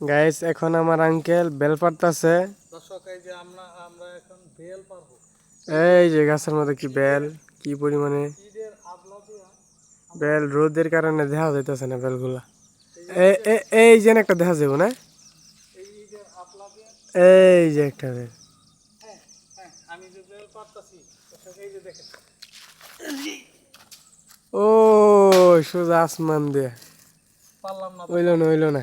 Guys এখন আমার uncle bell পাড়তাছে। দর্শক এই যে আমরা আমরা এখন বেল পারব এই যে গাছের মধ্যে কি বেল কি পরিমাণে? বেল রোদের কারণে দেখা যাইতেছে না বেলগুলা এই যে একটা দেখা যাব না? এই যে একটা বেল হ্যাঁ হ্যাঁ পারতাছি ও সোজা আসমান দিয়ে। পারলাম না হইল না। হইল না হইল না।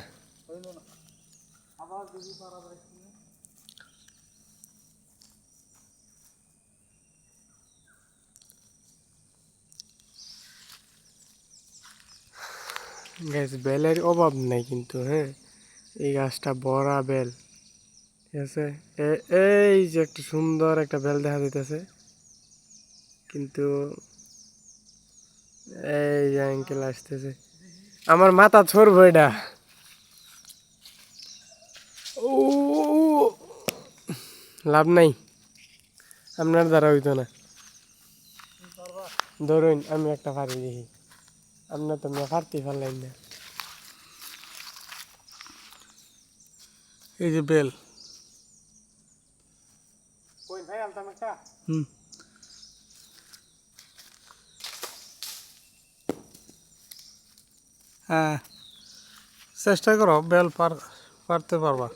গাছ বেলের অভাব নাই কিন্তু হ্যাঁ? এই গাছটা বড়া বেল, ঠিক আছে? এই যে একটা সুন্দর একটা বেল দেখা যাইতেছে। কিন্তু এই যে আঙ্কেল আসতেছে। আমার মাথা ছড়বো এটা ও লাভ নাই। আপনার দ্বারা হইতো না। ধরুন আমি একটা পারি দেখি। আপনার তো মেয়ে পারতেই পারলেন না। এই যে বেল। কই ভাই আলতাম একটা? হুম। হ্যাঁ চেষ্টা করো বেল পার পারতে পারবা।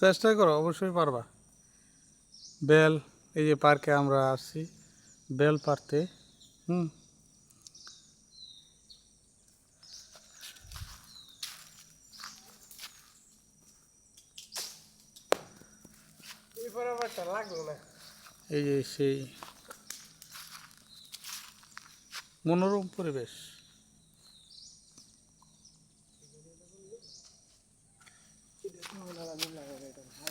চেষ্টা করো, অবশ্যই পারবা। বেল, এই যে পার্কে আমরা আসছি বেল পারতে হুম। এই যে সেই মনোরম পরিবেশ।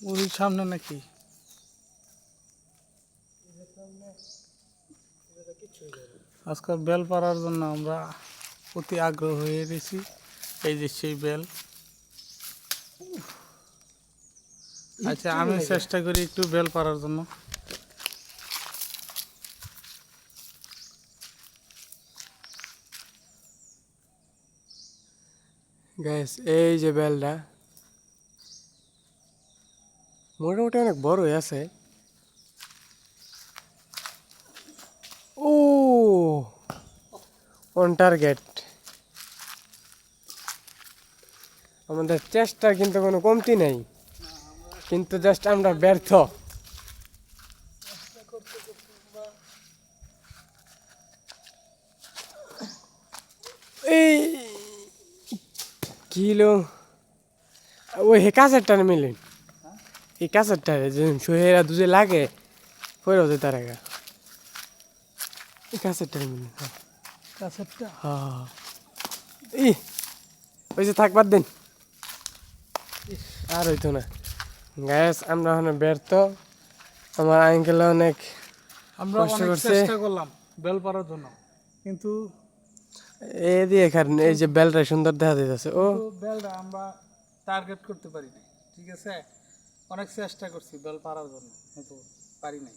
ওই সামনে নাকি? আজকাল বেল পাড়ার জন্য আমরা অতি আগ্রহ হয়ে গেছি। এই যে সেই বেল। আচ্ছা আমি চেষ্টা করি একটু বেল পাড়ার জন্য। গ্যাস এই যে বেলটা মোটামুটি অনেক বড় হয়ে আছে। ও অন টার্গেট আমাদের চেষ্টার কিন্তু কোনো কমতি নেই। কিন্তু জাস্ট আমরা ব্যর্থ। এই কিলো ওই হে কাছেরটা মিলেন। এই কাছেরটা যে সোহেরা দুজে লাগে পরে হতে তার আগা এই কাছেরটা মিলেন কাছেরটা হ্যাঁ। ই ওই যে থাকবার দেন। আর হইতো না। গ্যাস আমরা ওখানে ব্যর্থ। আমার আঙ্কেল অনেক আমরা অনেক করছে। চেষ্টা করলাম বেল পাড়ার জন্য। কিন্তু এ দিয়ে এখানে এই যে বেলটা সুন্দর দেখা যাইতেছে। ও। বেলটা আমরা টার্গেট করতে পারি ঠিক আছে? অনেক চেষ্টা করছি বেল পাড়ার জন্য, কিন্তু পারি নাই।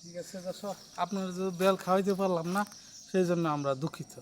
ঠিক আছে, দর্শক, আপনার যদি বেল খাওয়াইতে পারলাম না, সেই জন্য আমরা দুঃখিত।